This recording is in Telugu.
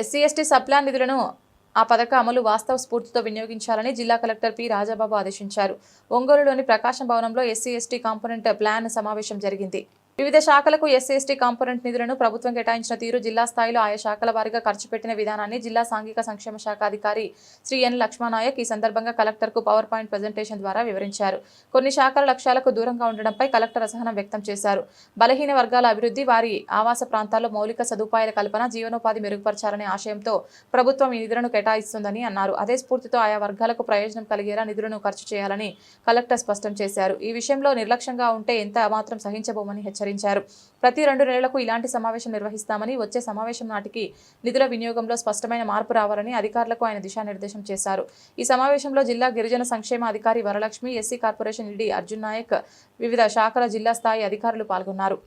ఎస్సీ ఎస్టీ సప్లా నిధులను ఆ పథక అమలు వాస్తవ స్ఫూర్తితో వినియోగించాలని జిల్లా కలెక్టర్ పి. రాజాబాబు ఆదేశించారు. ఒంగోలులోని ప్రకాశం భవనంలో ఎస్సీ ఎస్టీ కాంపోనెంట్ ప్లాన్ సమావేశం జరిగింది. వివిధ శాఖలకు ఎస్సీఎస్టీ కాంపోనెంట్ నిధులను ప్రభుత్వం కేటాయించిన తీరు జిల్లా స్థాయిలో ఆయా శాఖల వారీగా ఖర్చు పెట్టిన విధానాన్ని జిల్లా సాంఘిక సంక్షేమ శాఖ అధికారి శ్రీ ఎన్ లక్ష్మణాయక్ ఈ సందర్భంగా కలెక్టర్కు పవర్ పాయింట్ ప్రజెంటేషన్ ద్వారా వివరించారు. కొన్ని శాఖల లక్ష్యాలకు దూరంగా ఉండడంపై కలెక్టర్ అసహనం వ్యక్తం చేశారు. బలహీన వర్గాల అభివృద్ధి వారి ఆవాస ప్రాంతాల్లో మౌలిక సదుపాయాల కల్పన జీవనోపాధి మెరుగుపరచాలనే ఆశయంతో ప్రభుత్వం ఈ నిధులను కేటాయిస్తుందని అన్నారు. అదే స్ఫూర్తితో ఆయా వర్గాలకు ప్రయోజనం కలిగేలా నిధులను ఖర్చు చేయాలని కలెక్టర్ స్పష్టం చేశారు. ఈ విషయంలో నిర్లక్ష్యంగా ఉంటే ఎంత మాత్రం సహించబోమని హెచ్చరించారు ప్రతి రెండు నెలలకు ఇలాంటి సమావేశం నిర్వహిస్తామని వచ్చే సమావేశం నాటికి నిధుల వినియోగంలో స్పష్టమైన మార్పు రావాలని అధికారులకు ఆయన దిశానిర్దేశం చేశారు. ఈ సమావేశంలో జిల్లా గిరిజన సంక్షేమ అధికారి Varalakshmi SC corporation ED Arjun Nayak వివిధ శాఖల జిల్లా స్థాయి అధికారులు పాల్గొన్నారు.